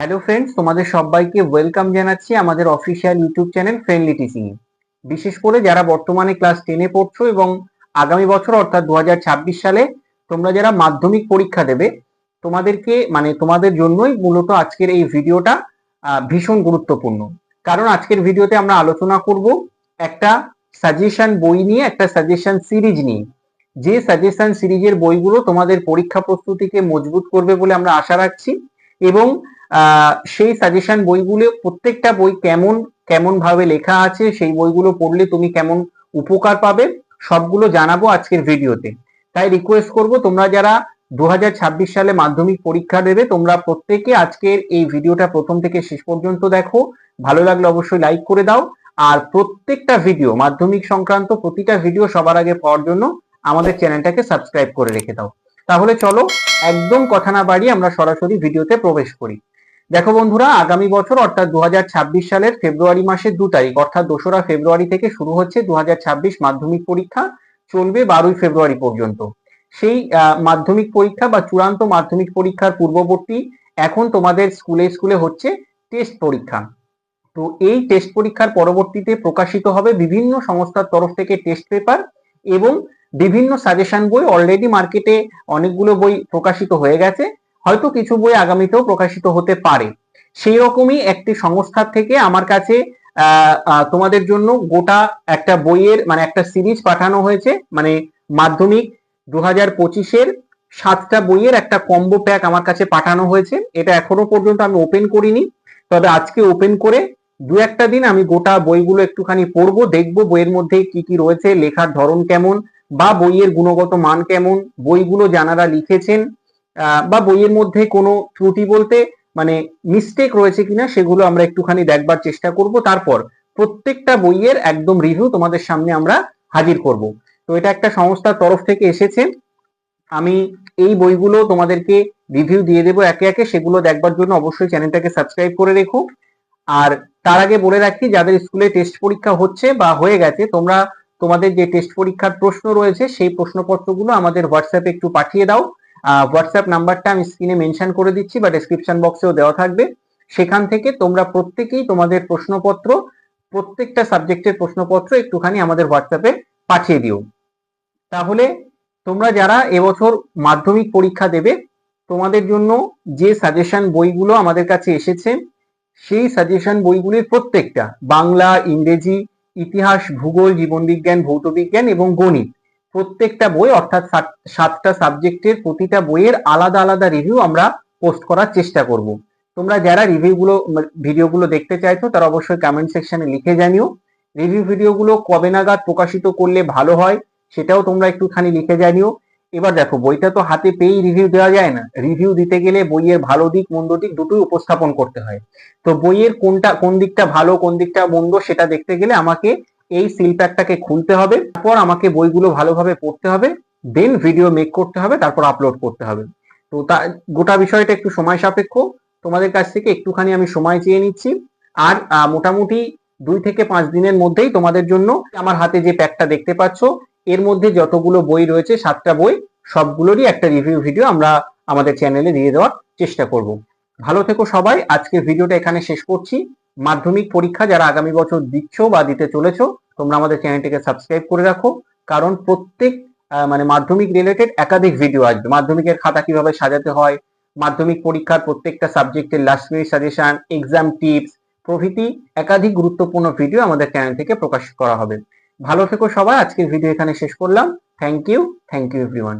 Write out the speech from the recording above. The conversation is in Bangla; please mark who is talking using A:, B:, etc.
A: হ্যালো ফ্রেন্ডস তোমাদের সবাইকে ওয়েলকাম জানাচ্ছি আমাদের official YouTube channel friendly teaching বিশেষ করে যারা বর্তমানে ক্লাস টেনে পড়ছো এবং আগামী বছর অর্থাৎ দুহাজার ছাব্বিশ সালে তোমরা যারা মাধ্যমিক পরীক্ষা দেবে, তোমাদেরকে মানে তোমাদের জন্যই মূলত আজকের এই ভিডিওটা ভীষণ গুরুত্বপূর্ণ। কারণ আজকের ভিডিওতে আমরা আলোচনা করব একটা সাজেশন বই নিয়ে, একটা সাজেশন সিরিজ নিয়ে। যে সাজেশন সিরিজের বইগুলো তোমাদের পরীক্ষা প্রস্তুতিকে মজবুত করবে বলে আমরা আশা রাখছি এবং সেই সাজেশন বইগুলো প্রত্যেকটা বই কেমন কেমন ভাবে লেখা আছে, সেই বইগুলো পড়লে তুমি কেমন উপকার পাবে, সবগুলো জানাব আজকের ভিডিওতে তাই রিকোয়েস্ট করব, তোমরা যারা দু হাজার ছাব্বিশ সালে মাধ্যমিক পরীক্ষা দেবে, তোমরা প্রত্যেকে আজকের এই ভিডিওটা প্রথম থেকে শেষ পর্যন্ত দেখো। ভালো লাগলে অবশ্যই লাইক করে দাও। আর প্রত্যেকটা ভিডিও মাধ্যমিক সংক্রান্ত প্রতিটা ভিডিও সবার আগে পাওয়ার জন্য আমাদের চ্যানেলটাকে সাবস্ক্রাইব করে রেখে দাও। তাহলে চলো, একদম কথা না বাড়িয়ে আমরা সরাসরি ভিডিওতে প্রবেশ করি। দেখো বন্ধুরা, আগামী বছর অর্থাৎ দু হাজার ছাব্বিশ সালের ফেব্রুয়ারি মাসের দু তারিখ, অর্থাৎ দোসরা ফেব্রুয়ারি থেকে শুরু হচ্ছে দু হাজার ছাব্বিশ মাধ্যমিক পরীক্ষা, চলবে বারোই ফেব্রুয়ারি পর্যন্ত। সেই মাধ্যমিক পরীক্ষা বা চূড়ান্ত মাধ্যমিক পরীক্ষার পূর্ববর্তী এখন তোমাদের স্কুলে স্কুলে হচ্ছে টেস্ট পরীক্ষা। তো এই টেস্ট পরীক্ষার পরবর্তীতে প্রকাশিত হবে বিভিন্ন সংস্থার তরফ থেকে টেস্ট পেপার এবং বিভিন্ন সাজেশন বই। অলরেডি মার্কেটে অনেকগুলো বই প্রকাশিত হয়ে গেছে। হয়তো কিছু বই আগামীতেও প্রকাশিত হতে পারে। সেই রকমই একটি সংস্থার থেকে আমার কাছে তোমাদের জন্য গোটা একটা বইয়ের মানে একটা সিরিজ পাঠানো হয়েছে। মানে মাধ্যমিক দু হাজার পঁচিশের সাতটা বইয়ের একটা কম্বো প্যাক আমার কাছে পাঠানো হয়েছে। এটা এখনও পর্যন্ত আমি ওপেন করিনি। তবে আজকে ওপেন করে দু একটা দিন আমি গোটা বইগুলো একটুখানি পড়ব, দেখব বইয়ের মধ্যে কি কি রয়েছে, লেখার ধরন কেমন বা বইয়ের গুণগত মান কেমন, বইগুলো যারা লিখেছেন। বা বইয়ের মধ্যে কোনো ত্রুটি বলতে মানে মিস্টেক রয়েছে কিনা সেগুলো আমরা একটুখানি দেখবার চেষ্টা করব। তারপর প্রত্যেকটা বইয়ের একদম রিভিউ তোমাদের সামনে আমরা হাজির করব। তো এটা একটা সংস্থার তরফ থেকে এসেছে। আমি এই বইগুলো তোমাদেরকে রিভিউ দিয়ে দেবো একে একে, সেগুলো দেখবার জন্য অবশ্যই চ্যানেলটাকে সাবস্ক্রাইব করে রেখো। আর তার আগে বলে রাখি, যাদের স্কুলে টেস্ট পরীক্ষা হচ্ছে বা হয়ে গেছে, তোমরা তোমাদের যে টেস্ট পরীক্ষার প্রশ্ন রয়েছে, সেই প্রশ্নপত্রগুলো আমাদের হোয়াটসঅ্যাপে একটু পাঠিয়ে দাও। হোয়াটসঅ্যাপ নাম্বারটা আমি স্ক্রিনে মেনশন করে দিচ্ছি বা ডেসক্রিপশন বক্সেও দেওয়া থাকবে। সেখান থেকে তোমরা প্রত্যেকেই তোমাদের প্রশ্নপত্র, প্রত্যেকটা সাবজেক্টের প্রশ্নপত্র একটুখানি আমাদের হোয়াটসঅ্যাপে পাঠিয়ে দিও। তাহলে তোমরা যারা এবছর মাধ্যমিক পরীক্ষা দেবে, তোমাদের জন্য যে সাজেশন বইগুলো আমাদের কাছে এসেছে, সেই সাজেশন বইগুলির প্রত্যেকটা, বাংলা, ইংরেজি, ইতিহাস, ভূগোল, জীবনবিজ্ঞান, ভৌতবিজ্ঞান এবং গণিত প্রত্যেকটা বই, অর্থাৎ সাত- সাতটা সাবজেক্টের প্রতিটা বইয়ের আলাদা আলাদা রিভিউ আমরা পোস্ট করার চেষ্টা করব। তোমরা যারা রিভিউগুলো ভিডিওগুলো দেখতে চাইছো, তারা অবশ্যই কমেন্ট সেকশনে লিখে জানিও। রিভিউ ভিডিওগুলো কবে নাগাদ প্রকাশিত করলে ভালো হয়, সেটাও তোমরা একটুখানি লিখে জানিও। এবার দেখো, বইটা তো হাতে পেয়েই রিভিউ দেওয়া যায় না। রিভিউ দিতে গেলে বইয়ের ভালো দিক, মন্দ দিক দুটোই উপস্থাপন করতে হয়। তো বইয়ের কোনটা, কোন দিকটা ভালো, কোন দিকটা মন্দ, সেটা দেখতে গেলে আমাকে এই সিল প্যাকটাকে খুলতে হবে, তারপর আমাকে বইগুলো ভালোভাবে পড়তে হবে দেন ভিডিও মেক করতে হবে, তারপর আপলোড করতে হবে। তো তা, গোটা বিষয়টা একটু সময় সাপেক্ষ। তোমাদের কাছ থেকে একটুখানি আমি সময় চেয়ে নিচ্ছি। আর মোটামুটি দুই থেকে পাঁচ দিনের মধ্যেই তোমাদের জন্য আমার হাতে যে প্যাকটা দেখতে পাচ্ছ, এর মধ্যে যতগুলো বই রয়েছে, সাতটা বই, সবগুলোরই একটা রিভিউ ভিডিও আমরা আমাদের চ্যানেলে দিয়ে দেওয়ার চেষ্টা করব। ভালো থেকো সবাই আজকে ভিডিওটা এখানে শেষ করছি। মাধ্যমিক পরীক্ষা যারা আগামী বছর দিচ্ছ বা দিতে চলেছো, তোমরা আমাদের চ্যানেলটিকে সাবস্ক্রাইব করে রাখো। কারণ প্রত্যেক মানে মাধ্যমিক রিলেটেড একাধিক ভিডিও আসবে। মাধ্যমিকের খাতা কীভাবে সাজাতে হয়, মাধ্যমিক পরীক্ষার প্রত্যেকটা সাবজেক্টের last minute suggestion exam tips প্রভৃতি একাধিক গুরুত্বপূর্ণ ভিডিও আমাদের চ্যানেল থেকে প্রকাশ করা হবে। ভালো থেকো সবাই, আজকের ভিডিও এখানে শেষ করলাম। Thank you thank you everyone